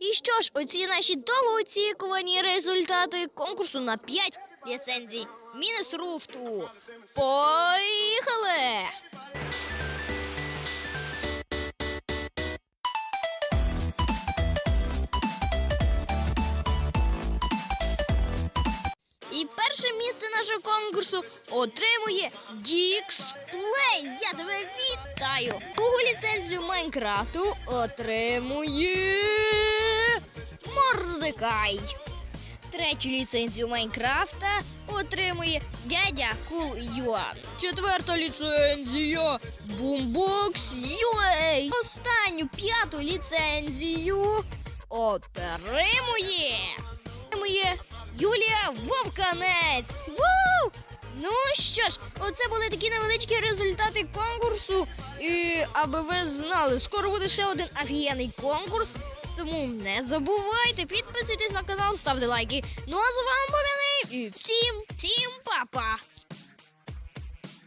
І що ж, оці наші довгоочікувані результати конкурсу на 5 ліцензій Мінесруфту. Поїхали! І перше місце нашого конкурсу отримує Діксплей. Я тебе вітаю. Другу ліцензію Майнкрафту отримує Мордекай. Третю ліцензію Майнкрафта отримує дядя Кул Юа. Четверта ліцензія Бумбокс UA. Останню п'яту ліцензію отримує. Отримує Юлія Вовканець. Ву! Ну що ж, оце були такі невеличкі результати конкурсу. І аби ви знали, скоро буде ще один офігенний конкурс. Тому не забувайте, підписуйтесь на канал, ставте лайки. Ну а з вами був Яний. І всім, всім па-па!